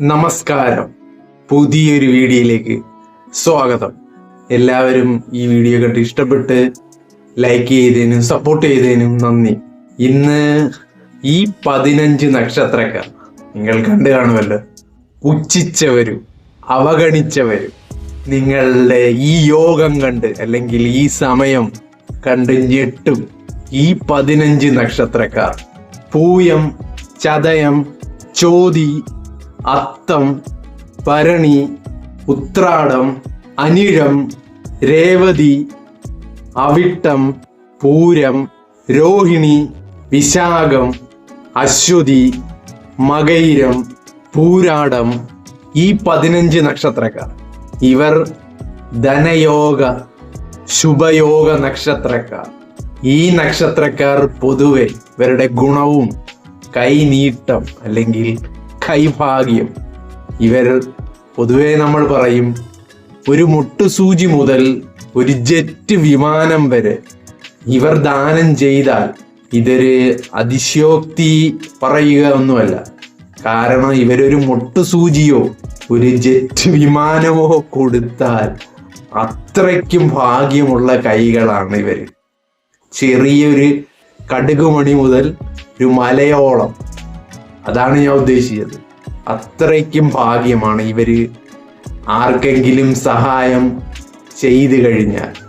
നമസ്കാരം. പുതിയൊരു വീഡിയോയിലേക്ക് സ്വാഗതം. എല്ലാവരും ഈ വീഡിയോ കണ്ട് ഇഷ്ടപ്പെട്ട് ലൈക്ക് ചെയ്തതിനും സപ്പോർട്ട് ചെയ്തതിനും നന്ദി. ഇന്ന് ഈ പതിനഞ്ച് നക്ഷത്രക്കാർ നിങ്ങൾ കണ്ടു കാണുമല്ലോ. പുച്ഛിച്ചവരും അവഗണിച്ചവരും. നിങ്ങളുടെ ഈ യോഗം കണ്ട് അല്ലെങ്കിൽ ഈ സമയം കണ്ട് ഞെട്ടും ഈ പതിനഞ്ച് നക്ഷത്രക്കാർ. പൂയം ചതയം ചോതി അത്തം ഭരണി ഉത്രാടം അനിഴം രേവതി അവിട്ടം പൂരം രോഹിണി വിശാഖം അശ്വതി മകൈരം പൂരാടം ഈ പതിനഞ്ച് നക്ഷത്രക്കാർ. ഇവർ ധനയോഗ ശുഭയോഗ നക്ഷത്രക്കാർ. ഈ നക്ഷത്രക്കാർ പൊതുവെ ഇവരുടെ ഗുണവും കൈനീട്ടം അല്ലെങ്കിൽ കൈഭാഗ്യം. ഇവർ പൊതുവെ നമ്മൾ പറയും ഒരു മുട്ടുസൂചി മുതൽ ഒരു ജെറ്റ് വിമാനം വരെ ഇവർ ദാനം ചെയ്താൽ ഇതൊരു അതിശയോക്തി പറയുക ഒന്നുമല്ല. കാരണം ഇവരൊരു മുട്ടുസൂചിയോ ഒരു ജെറ്റ് വിമാനമോ കൊടുത്താൽ അത്രയ്ക്കും ഭാഗ്യമുള്ള കൈകളാണ് ഇവർ ചെറിയൊരു കടുകുമണി മുതൽ ഒരു മലയോളം അതാണ് ഞാൻ ഉദ്ദേശിച്ചത്. അത്രയ്ക്കും ഭാഗ്യമാണ് ഇവർ ആർക്കെങ്കിലും സഹായം ചെയ്തു കഴിഞ്ഞാൽ.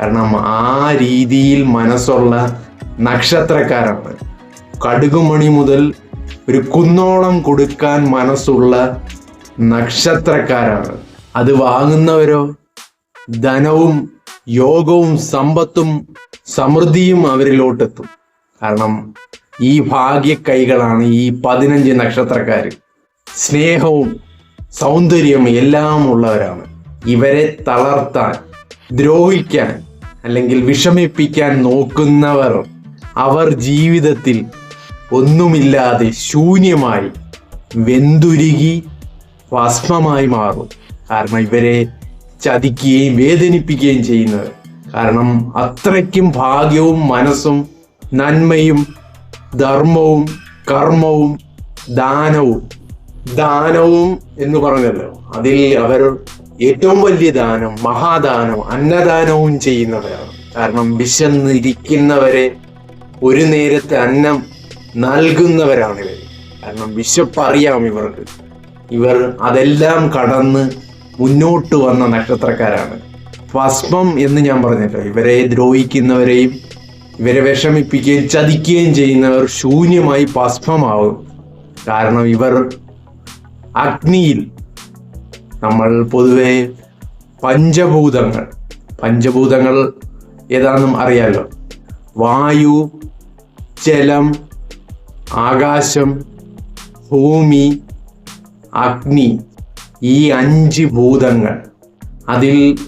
കാരണം ആ രീതിയിൽ മനസ്സുള്ള നക്ഷത്രക്കാരാണ്. കടുകുമണി മുതൽ ഒരു കുന്നോളം കൊടുക്കാൻ മനസ്സുള്ള നക്ഷത്രക്കാരാണ്. അത് വാങ്ങുന്നവരോ? ധനവും യോഗവും സമ്പത്തും സമൃദ്ധിയും അവരിലോട്ടെത്തും. കാരണം ഈ ഭാഗ്യ കൈകളാണ് ഈ പതിനഞ്ച് നക്ഷത്രക്കാർ സ്നേഹവും സൗന്ദര്യവും എല്ലാം ഉള്ളവരാണ്. ഇവരെ തളർത്താൻ ദ്രോഹിക്കാൻ അല്ലെങ്കിൽ വിഷമിപ്പിക്കാൻ നോക്കുന്നവർ അവർ ജീവിതത്തിൽ ഒന്നുമില്ലാതെ ശൂന്യമായി വെന്തുരുകി ഭസ്മമായി മാറും. കാരണം ഇവരെ ചതിക്കുകയും വേദനിപ്പിക്കുകയും ചെയ്യുന്നത് കാരണം അത്രയ്ക്കും ഭാഗ്യവും മനസ്സും നന്മയും ധർമ്മവും കർമ്മവും ദാനവും. ദാനവും എന്ന് പറഞ്ഞല്ലോ. അതിൽ അവർ ഏറ്റവും വലിയ ദാനം മഹാദാനം അന്നദാനവും ചെയ്യുന്നവരാണ്. കാരണം വിശന്നിരിക്കുന്നവരെ ഒരു നേരത്തെ അന്നം നൽകുന്നവരാണ് ഇവർ കാരണം വിശപ്പറിയാം ഇവർക്ക്. ഇവർ അതെല്ലാം കടന്ന് മുന്നോട്ട് വന്ന നക്ഷത്രക്കാരാണ്. ഭസ്മം എന്ന് ഞാൻ പറഞ്ഞല്ലോ. ഇവരെ ദ്രോഹിക്കുന്നവരെയും ഇവരെ വിഷമിപ്പിക്കുകയും ചതിക്കുകയും ചെയ്യുന്നവർ ശൂന്യമായി ഭസ്മമാവും. കാരണം ഇവർ അഗ്നിയിൽ നമ്മൾ പൊതുവെ പഞ്ചഭൂതങ്ങൾ. പഞ്ചഭൂതങ്ങൾ ഏതാണെന്നും അറിയാലോ? വായു ജലം ആകാശം ഭൂമി അഗ്നി ഈ അഞ്ച് ഭൂതങ്ങൾ അതിൽ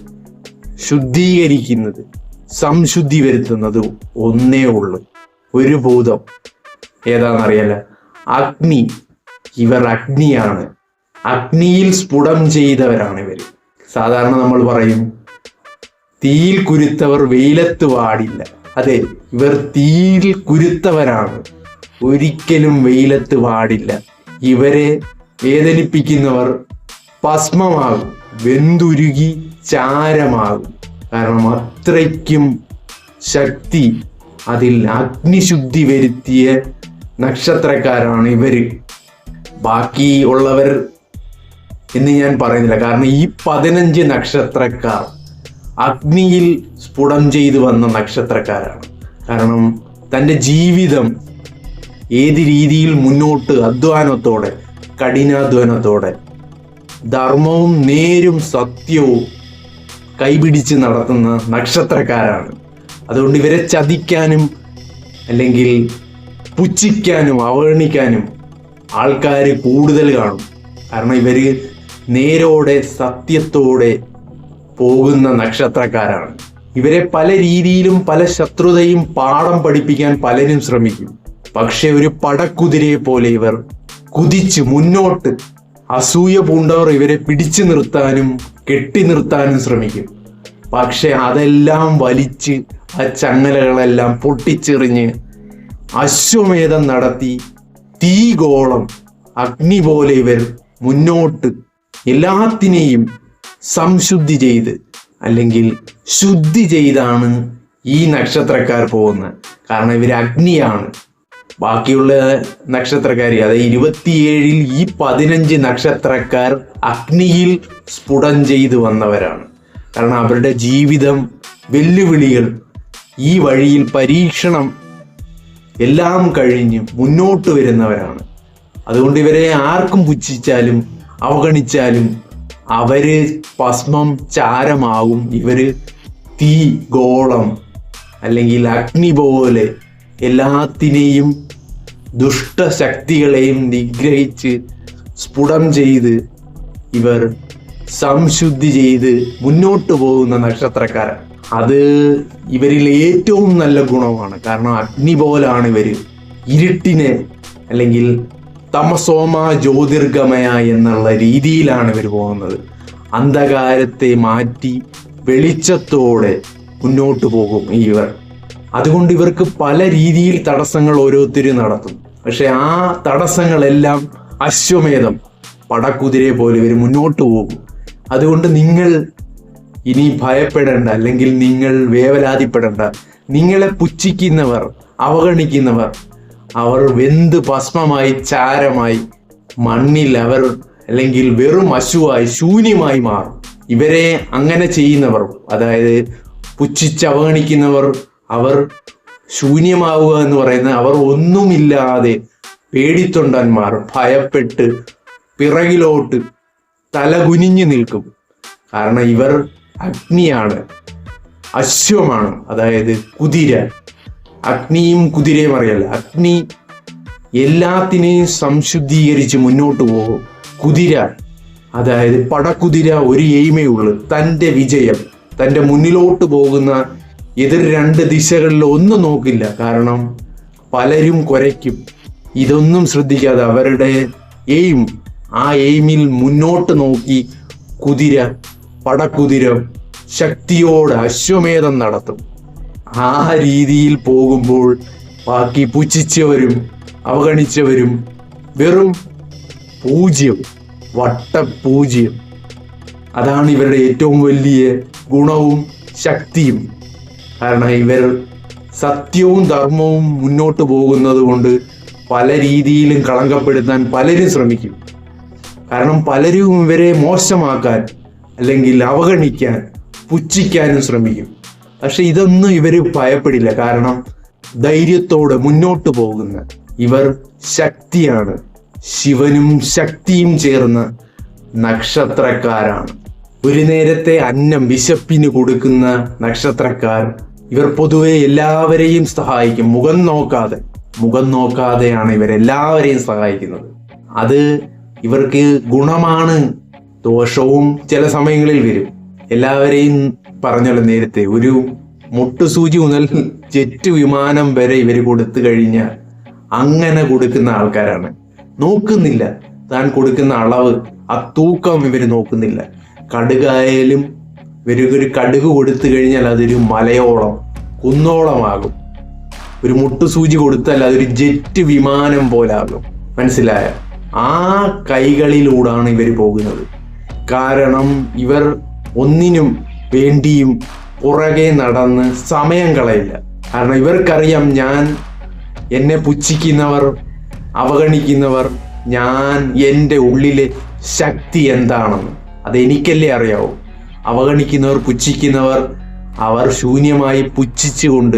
ശുദ്ധീകരിക്കുന്നത് സംശുദ്ധി വരുത്തുന്നത് ഒന്നേ ഉള്ളൂ. ഒരു ഭൂതം. ഏതാണെന്നറിയല്ല. അഗ്നി. ഇവർ അഗ്നിയാണ്. അഗ്നിയിൽ സ്ഫുടം ചെയ്തവരാണ് ഇവർ. സാധാരണ നമ്മൾ പറയും തീയിൽ കുരുത്തവർ വെയിലത്ത് പാടില്ല അതെ ഇവർ തീയിൽ കുരുത്തവരാണ്. ഒരിക്കലും വെയിലത്ത് പാടില്ല ഇവരെ വേദനിപ്പിക്കുന്നവർ ഭസ്മമാകും വെന്തുരുകി ചാരമാകും. കാരണം അത്രയ്ക്കും ശക്തി അതിൽ അഗ്നിശുദ്ധി വരുത്തിയ നക്ഷത്രക്കാരാണ് ഇവർ ബാക്കി ഉള്ളവർ എന്ന് ഞാൻ പറയുന്നില്ല. കാരണം ഈ പതിനഞ്ച് നക്ഷത്രക്കാർ അഗ്നിയിൽ സ്ഫുടം ചെയ്തു വന്ന നക്ഷത്രക്കാരാണ്. കാരണം തന്റെ ജീവിതം ഏത് രീതിയിൽ മുന്നോട്ട് അധ്വാനത്തോടെ കഠിനാധ്വാനത്തോടെ ധർമ്മവും നേരും സത്യവും കൈപിടിച്ച് നടത്തുന്ന നക്ഷത്രക്കാരാണ്. അതുകൊണ്ട് ഇവരെ ചതിക്കാനും അല്ലെങ്കിൽ പുച്ഛിക്കാനും അവഗണിക്കാനും ആൾക്കാർ കൂടുതൽ കാണും. കാരണം ഇവർ നേരോടെ സത്യത്തോടെ പോകുന്ന നക്ഷത്രക്കാരാണ്. ഇവരെ പല രീതിയിലും പല ശത്രുതയും പാഠം പഠിപ്പിക്കാൻ പലരും ശ്രമിക്കും. പക്ഷെ ഒരു പടക്കുതിരയെ പോലെ ഇവർ കുതിച്ച് മുന്നോട്ട് അസൂയ പൂണ്ടവർ ഇവരെ പിടിച്ചു നിർത്താനും കെട്ടി നിർത്താനും ശ്രമിക്കും. പക്ഷെ അതെല്ലാം വലിച്ച് ആ ചങ്ങലകളെല്ലാം പൊട്ടിച്ചെറിഞ്ഞ് അശ്വമേധം നടത്തി തീഗോളം അഗ്നി പോലെ ഇവർ മുന്നോട്ട് എല്ലാത്തിനെയും സംശുദ്ധി ചെയ്ത് അല്ലെങ്കിൽ ശുദ്ധി ചെയ്താണ് ഈ നക്ഷത്രക്കാർ പോകുന്നത്. കാരണം ഇവർ അഗ്നിയാണ്. ബാക്കിയുള്ള നക്ഷത്രക്കാർ അതായത് ഇരുപത്തിയേഴിൽ ഈ പതിനഞ്ച് നക്ഷത്രക്കാർ അഗ്നിയിൽ സ്ഫുടം ചെയ്തു വന്നവരാണ്. കാരണം അവരുടെ ജീവിതം വെല്ലുവിളികൾ ഈ വഴിയിൽ പരീക്ഷണം എല്ലാം കഴിഞ്ഞ് മുന്നോട്ട് വരുന്നവരാണ്. അതുകൊണ്ട് ഇവരെ ആർക്കും പുച്ഛിച്ചാലും അവഗണിച്ചാലും അവർ ഭസ്മം ചാരമാകും. ഇവർ തീ ഗോളം അല്ലെങ്കിൽ അഗ്നി പോലെ എല്ലാത്തിനെയും ദുഷ്ടശക്തികളെയും നിഗ്രഹിച്ച് സ്ഫുടം ചെയ്ത് ഇവർ സംശുദ്ധി ചെയ്ത് മുന്നോട്ട് പോകുന്ന നക്ഷത്രക്കാരൻ. അത് ഇവരിൽ ഏറ്റവും നല്ല ഗുണമാണ്. കാരണം അഗ്നി പോലാണ് ഇവർ ഇരുട്ടിനെ അല്ലെങ്കിൽ തമസോമ ജ്യോതിർഗമയ എന്നുള്ള രീതിയിലാണ് ഇവർ പോകുന്നത്. അന്ധകാരത്തെ മാറ്റി വെളിച്ചത്തോടെ മുന്നോട്ട് പോകും ഇവർ. അതുകൊണ്ട് ഇവർക്ക് പല രീതിയിൽ തടസ്സങ്ങൾ ഓരോരുത്തരും നടത്തും പക്ഷെ ആ തടസ്സങ്ങളെല്ലാം അശ്വമേധം പടക്കുതിരയെ പോലെ ഇവർ മുന്നോട്ട് പോകും അതുകൊണ്ട് നിങ്ങൾ ഇനി ഭയപ്പെടേണ്ട അല്ലെങ്കിൽ നിങ്ങൾ വേവലാതിപ്പെടേണ്ട. നിങ്ങളെ പുച്ഛിക്കുന്നവർ അവഗണിക്കുന്നവർ അവർ വെന്ത് ഭസ്മമായി ചാരമായി മണ്ണിൽ അവർ അല്ലെങ്കിൽ വെറും അശുവായി ശൂന്യമായി മാറും. ഇവരെ അങ്ങനെ ചെയ്യുന്നവർ അതായത് പുച്ഛിച്ച് അവഗണിക്കുന്നവർ അവർ ശൂന്യമാവുക എന്ന് പറയുന്നത് അവർ ഒന്നുമില്ലാതെ പേടിത്തൊണ്ടന്മാർ ഭയപ്പെട്ട് പിറകിലോട്ട് തലകുനിഞ്ഞു നിൽക്കും. കാരണം ഇവർ അഗ്നിയാണ്. അശ്വമാണ്. അതായത് കുതിര. അഗ്നിയും കുതിരയും അറിയല്ല അഗ്നി എല്ലാത്തിനെയും സംശുദ്ധീകരിച്ച് മുന്നോട്ട് പോകും. കുതിര. അതായത് പടക്കുതിര ഒരു എയിമേ ഉള്ളൂ. തന്റെ വിജയം. തന്റെ മുന്നിലോട്ട് പോകുന്ന എതിർ രണ്ട് ദിശകളിൽ ഒന്നും നോക്കില്ല. കാരണം പലരും കുരയ്ക്കും ഇതൊന്നും ശ്രദ്ധിക്കാതെ അവരുടെ എയിം ആ എയിമിൽ മുന്നോട്ട് നോക്കി കുതിര പടക്കുതിര ശക്തിയോട് അശ്വമേധം നടത്തും. ആ രീതിയിൽ പോകുമ്പോൾ ബാക്കി പുച്ഛിച്ചവരും അവഗണിച്ചവരും വെറും പൂജ്യം വട്ടപൂജ്യം. അതാണ് ഇവരുടെ ഏറ്റവും വലിയ ഗുണവും ശക്തിയും. കാരണം ഇവർ സത്യവും ധർമ്മവും മുന്നോട്ട് പോകുന്നത് കൊണ്ട് പല രീതിയിലും കളങ്കപ്പെടുത്താൻ പലരും ശ്രമിക്കും. കാരണം പലരും ഇവരെ മോശമാക്കാൻ അല്ലെങ്കിൽ അവഗണിക്കാൻ പുച്ഛിക്കാനും ശ്രമിക്കും. പക്ഷെ ഇതൊന്നും ഇവർ ഭയപ്പെടില്ല. കാരണം ധൈര്യത്തോടെ മുന്നോട്ട് പോകുന്ന ഇവർ ശക്തിയാണ്. ശിവനും ശക്തിയും ചേർന്ന നക്ഷത്രക്കാരാണ്. ഒരു നേരത്തെ അന്നം വിശപ്പിന് കൊടുക്കുന്ന നക്ഷത്രക്കാർ ഇവർ പൊതുവെ എല്ലാവരെയും സഹായിക്കും. മുഖം നോക്കാതെ മുഖം നോക്കാതെയാണ് ഇവരെല്ലാവരെയും സഹായിക്കുന്നത്. അത് ഇവർക്ക് ഗുണമാണ് ദോഷവും ചില സമയങ്ങളിൽ വരും. എല്ലാവരെയും പറഞ്ഞല്ലോ നേരത്തെ ഒരു മുട്ടുസൂചി മുതൽ ജെറ്റ് വിമാനം വരെ ഇവർ കൊടുത്തു കഴിഞ്ഞാൽ അങ്ങനെ കൊടുക്കുന്ന ആൾക്കാരാണ്. നോക്കുന്നില്ല. താൻ കൊടുക്കുന്ന അളവ് ആ തൂക്കം ഇവർ നോക്കുന്നില്ല. കടുകായാലും ഇവർക്കൊരു കടുക് കൊടുത്തു കഴിഞ്ഞാൽ അതൊരു മലയോളം കുന്നോളമാകും. ഒരു മുട്ടുസൂചി കൊടുത്താൽ അതൊരു ജെറ്റ് വിമാനം പോലാകും. മനസ്സിലായ? ആ കൈകളിലൂടാണ് ഇവർ പോകുന്നത്. കാരണം ഇവർ ഒന്നിനും വേണ്ടിയും പുറകെ നടന്ന് സമയം കളയില്ല. കാരണം ഇവർക്കറിയാം ഞാൻ എന്നെ പുച്ഛിക്കുന്നവർ അവഗണിക്കുന്നവർ ഞാൻ എന്റെ ഉള്ളിലെ ശക്തി എന്താണെന്ന്. അത് എനിക്കല്ലേ അറിയാവൂ. അവഗണിക്കുന്നവർ പുച്ഛിക്കുന്നവർ അവർ ശൂന്യമായി പുച്ഛിച്ചുകൊണ്ട്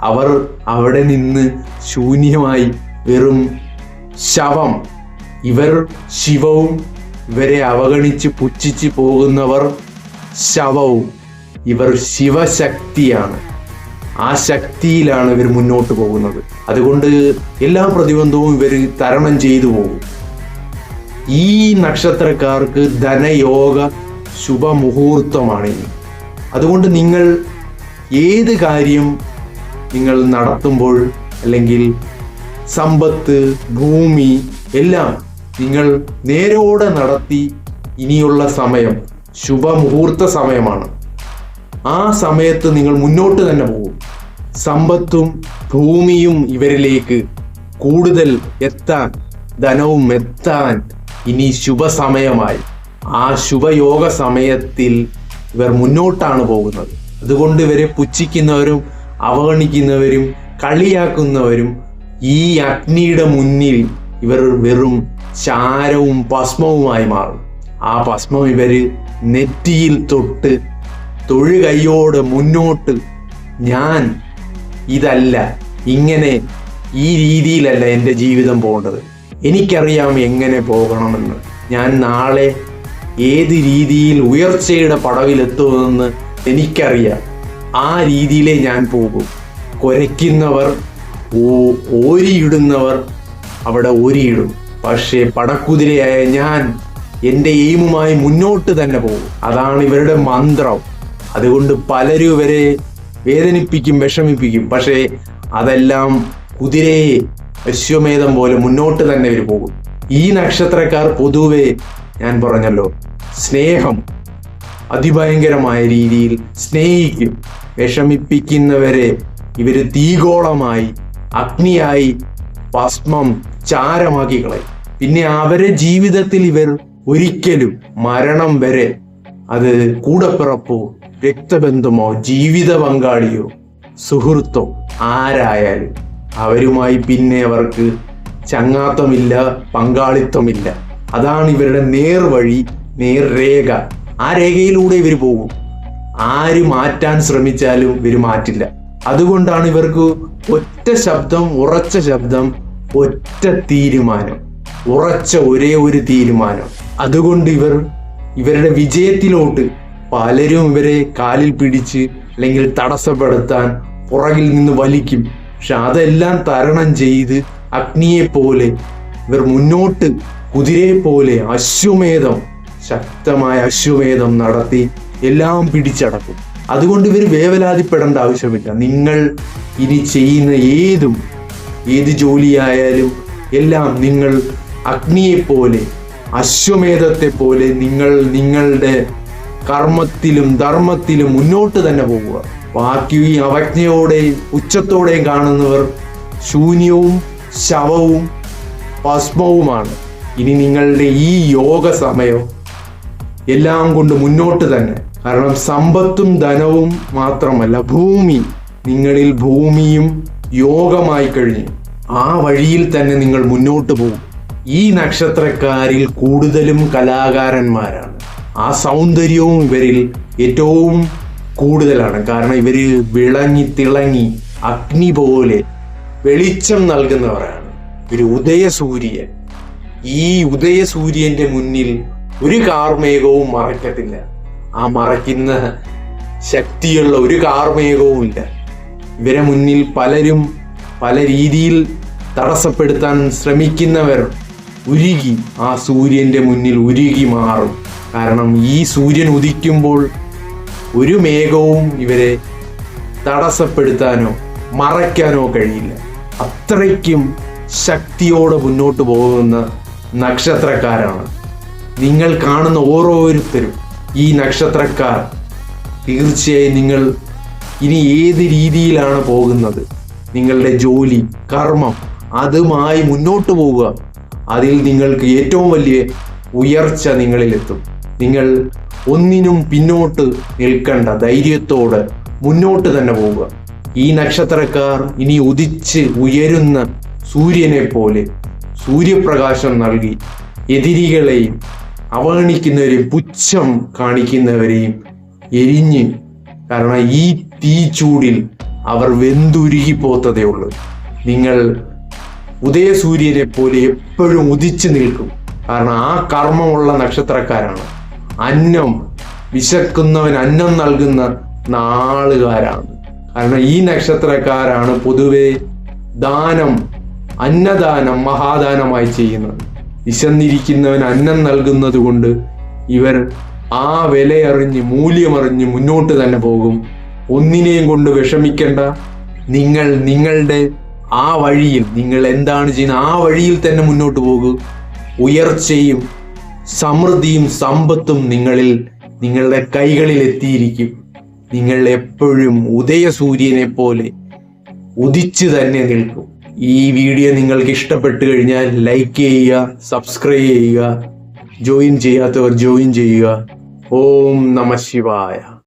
അവർ അവിടെ നിന്ന് ശൂന്യമായി വെറും ശവം ഇവർ ശിവവും ഇവരെ അവഗണിച്ച് പുച്ഛിച്ച് പോകുന്നവർ ശവവും. ഇവർ ശിവശക്തിയാണ്. ആ ശക്തിയിലാണ് ഇവർ മുന്നോട്ട് പോകുന്നത്. അതുകൊണ്ട് എല്ലാ പ്രതിബന്ധവും ഇവർ തരണം ചെയ്തു പോകും. ഈ നക്ഷത്രക്കാർക്ക് ധനയോഗ ശുഭമുഹൂർത്തമാണ് ഇനി. അതുകൊണ്ട് നിങ്ങൾ ഏത് കാര്യം നിങ്ങൾ നടത്തുമ്പോൾ അല്ലെങ്കിൽ സമ്പത്ത് ഭൂമി എല്ലാം നിങ്ങൾ നേരോടെ നടത്തി ഇനിയുള്ള സമയം ശുഭമുഹൂർത്ത സമയമാണ്. ആ സമയത്ത് നിങ്ങൾ മുന്നോട്ട് തന്നെ പോകും. സമ്പത്തും ഭൂമിയും ഇവരിലേക്ക് കൂടുതൽ എത്താൻ ധനവും എത്താൻ ഇനി ശുഭസമയമായി. ആ ശുഭയോഗ സമയത്തിൽ ഇവർ മുന്നോട്ടാണ് പോകുന്നത്. അതുകൊണ്ട് ഇവരെ പുച്ഛിക്കുന്നവരും അവഗണിക്കുന്നവരും കളിയാക്കുന്നവരും ഈ അഗ്നിയുടെ മുന്നിൽ ഇവർ വെറും ചാരവും ഭസ്മവുമായി മാറും. ആ ഭസ്മം ഇവർ നെറ്റിയിൽ തൊട്ട് തൊഴുകൈയോട് മുന്നോട്ട് ഞാൻ ഇതല്ല ഇങ്ങനെ ഈ രീതിയിലല്ല എന്റെ ജീവിതം പോകേണ്ടത്. എനിക്കറിയാം എങ്ങനെ പോകണമെന്ന്. ഞാൻ നാളെ ഏത് രീതിയിൽ ഉയർച്ചയുടെ പടവിലെത്തുമെന്ന് എനിക്കറിയാം. ആ രീതിയിലേ ഞാൻ പോകും. കുരയ്ക്കുന്നവർ ഓരിയിടുന്നവർ അവിടെ ഓരിയിടും. പക്ഷേ പടക്കുതിരയായ ഞാൻ എന്റെ എയിമുമായി മുന്നോട്ട് തന്നെ പോകും. അതാണ് ഇവരുടെ മന്ത്രം. അതുകൊണ്ട് പലരും ഇവരെ വേദനിപ്പിക്കും വിഷമിപ്പിക്കും. പക്ഷേ അതെല്ലാം കുതിരയെ അശ്വമേധം പോലെ മുന്നോട്ട് തന്നെ ഇവർ പോകും. ഈ നക്ഷത്രക്കാർ പൊതുവെ ഞാൻ പറഞ്ഞല്ലോ സ്നേഹം അതിഭയങ്കരമായ രീതിയിൽ സ്നേഹിക്കും. വിഷമിപ്പിക്കുന്നവരെ ഇവർ തീഗോളമായി അഗ്നിയായി ഭസ്മം ചാരമാക്കി കളയും. പിന്നെ അവരെ ജീവിതത്തിൽ ഇവർ ഒരിക്കലും മരണം വരെ അത് കൂടപ്പിറപ്പോ രക്തബന്ധമോ ജീവിത പങ്കാളിയോ സുഹൃത്തോ ആരായാലും അവരുമായി പിന്നെ അവർക്ക് ചങ്ങാത്തമില്ല പങ്കാളിത്തമില്ല. അതാണ് ഇവരുടെ നേർവഴി നേർരേഖ ആ രേഖയിലൂടെ ഇവർ പോകും. ആര് മാറ്റാൻ ശ്രമിച്ചാലും ഇവർ മാറ്റില്ല. അതുകൊണ്ടാണ് ഇവർക്ക് ഒറ്റ ശബ്ദം ഉറച്ച ശബ്ദം ഒറ്റ തീരുമാനം. ഉറച്ച ഒരേ ഒരു തീരുമാനം. അതുകൊണ്ട് ഇവർ ഇവരുടെ വിജയത്തിലോട്ട് പലരും ഇവരെ കാലിൽ പിടിച്ച് അല്ലെങ്കിൽ തടസ്സപ്പെടുത്താൻ പുറകിൽ നിന്ന് വലിക്കും. പക്ഷെ അതെല്ലാം തരണം ചെയ്ത് അഗ്നിയെ പോലെ ഇവർ മുന്നോട്ട് കുതിരയെ പോലെ അശ്വമേധം ശക്തമായ അശ്വമേധം നടത്തി എല്ലാം പിടിച്ചടക്കും. അതുകൊണ്ട് ഇവർ വേവലാതിപ്പെടേണ്ട ആവശ്യമില്ല. നിങ്ങൾ ഇനി ചെയ്യുന്ന ഏതും ഏത് ജോലിയായാലും എല്ലാം നിങ്ങൾ അഗ്നിയെ പോലെ അശ്വമേധത്തെ പോലെ നിങ്ങൾ നിങ്ങളുടെ കർമ്മത്തിലും ധർമ്മത്തിലും മുന്നോട്ട് തന്നെ പോകുക ബാക്കി ഈ അവജ്ഞയോടെയും ഉച്ചത്തോടെയും കാണുന്നവർ ശൂന്യവും ശവവും ഭസ്മവുമാണ്. ഇനി നിങ്ങളുടെ ഈ യോഗ സമയം എല്ലാം കൊണ്ട് മുന്നോട്ട് തന്നെ. കാരണം സമ്പത്തും ധനവും മാത്രമല്ല ഭൂമി നിങ്ങളിൽ ഭൂമിയും യോഗമായി കഴിഞ്ഞു ആ വഴിയിൽ തന്നെ നിങ്ങൾ മുന്നോട്ട് പോകും. ഈ നക്ഷത്രക്കാരിൽ കൂടുതലും കലാകാരന്മാരാണ്. ആ സൗന്ദര്യവും ഇവരിൽ ഏറ്റവും കൂടുതലാണ്. കാരണം ഇവർ വിളങ്ങി തിളങ്ങി അഗ്നി പോലെ വെളിച്ചം നൽകുന്നവരാണ്. ഒരു ഉദയസൂര്യൻ. ഈ ഉദയസൂര്യന്റെ മുന്നിൽ ഒരു കാർമേഘവും മറക്കത്തില്ല ആ മറയ്ക്കുന്ന ശക്തിയുള്ള ഒരു കാർമേഘവും ഇല്ല. ഇവരെ മുന്നിൽ പലരും പല രീതിയിൽ തടസ്സപ്പെടുത്താൻ ശ്രമിക്കുന്നവർ ഉരുകി ആ സൂര്യന്റെ മുന്നിൽ ഉരുകി മാറും. കാരണം ഈ സൂര്യൻ ഉദിക്കുമ്പോൾ ഒരു മേഘവും ഇവരെ തടസ്സപ്പെടുത്താനോ മറയ്ക്കാനോ കഴിയില്ല. അത്രയ്ക്കും ശക്തിയോടെ മുന്നോട്ട് പോകുന്ന നക്ഷത്രക്കാരാണ്. നിങ്ങൾ കാണുന്ന ഓരോരുത്തരും ഈ നക്ഷത്രക്കാർ. തീർച്ചയായും നിങ്ങൾ ഇനി ഏത് രീതിയിലാണ് പോകുന്നത്? നിങ്ങളുടെ ജോലി കർമ്മം അതുമായി മുന്നോട്ട് പോവുക. അതിൽ നിങ്ങൾക്ക് ഏറ്റവും വലിയ ഉയർച്ച നിങ്ങളിലെത്തും. നിങ്ങൾ ഒന്നിനും പിന്നോട്ട് നിൽക്കേണ്ട ധൈര്യത്തോടെ മുന്നോട്ട് തന്നെ പോവുക. ഈ നക്ഷത്രക്കാർ ഇനി ഉദിച്ച് ഉയരുന്ന സൂര്യനെ പോലെ സൂര്യപ്രകാശം നൽകി എതിരികളെയും അവഗണിക്കുന്നവരെയും പുച്ഛം കാണിക്കുന്നവരെയും എരിഞ്ഞ് കാരണം ഈ തീ ചൂടിൽ അവർ വെന്തുരുകി പോത്തതേ ഉള്ളൂ. നിങ്ങൾ ഉദയസൂര്യനെ പോലെ എപ്പോഴും ഉദിച്ചു നിൽക്കും. കാരണം ആ കർമ്മമുള്ള നക്ഷത്രക്കാരാണ്. അന്നം വിശക്കുന്നവൻ അന്നം നൽകുന്ന നാളുകാരാണ്. കാരണം ഈ നക്ഷത്രക്കാരാണ് പൊതുവെ ദാനം അന്നദാനം മഹാദാനമായി ചെയ്യുന്നത്. വിശന്നിരിക്കുന്നവൻ അന്നം നൽകുന്നത് കൊണ്ട് ഇവർ ആ വിലയറിഞ്ഞ് മൂല്യമറിഞ്ഞ് മുന്നോട്ട് തന്നെ പോകും. ഒന്നിനെയും കൊണ്ട് വിഷമിക്കേണ്ട. നിങ്ങൾ നിങ്ങളുടെ ആ വഴിയിൽ നിങ്ങൾ എന്താണ് ചെയ്യുന്നത്? ആ വഴിയിൽ തന്നെ മുന്നോട്ട് പോകൂ. ഉയർച്ചയും സമൃദ്ധിയും സമ്പത്തും നിങ്ങളിൽ നിങ്ങളുടെ കൈകളിൽ എത്തിയിരിക്കും. നിങ്ങൾ എപ്പോഴും ഉദയസൂര്യനെ പോലെ ഉദിച്ച് തന്നെ നിൽക്കും. ഈ വീഡിയോ നിങ്ങൾക്ക് ഇഷ്ടപ്പെട്ടു കഴിഞ്ഞാൽ ലൈക്ക് ചെയ്യുക സബ്സ്ക്രൈബ് ചെയ്യുക ജോയിൻ ചെയ്യാത്തവർ ജോയിൻ ചെയ്യുക. ഓം നമ ശിവായ.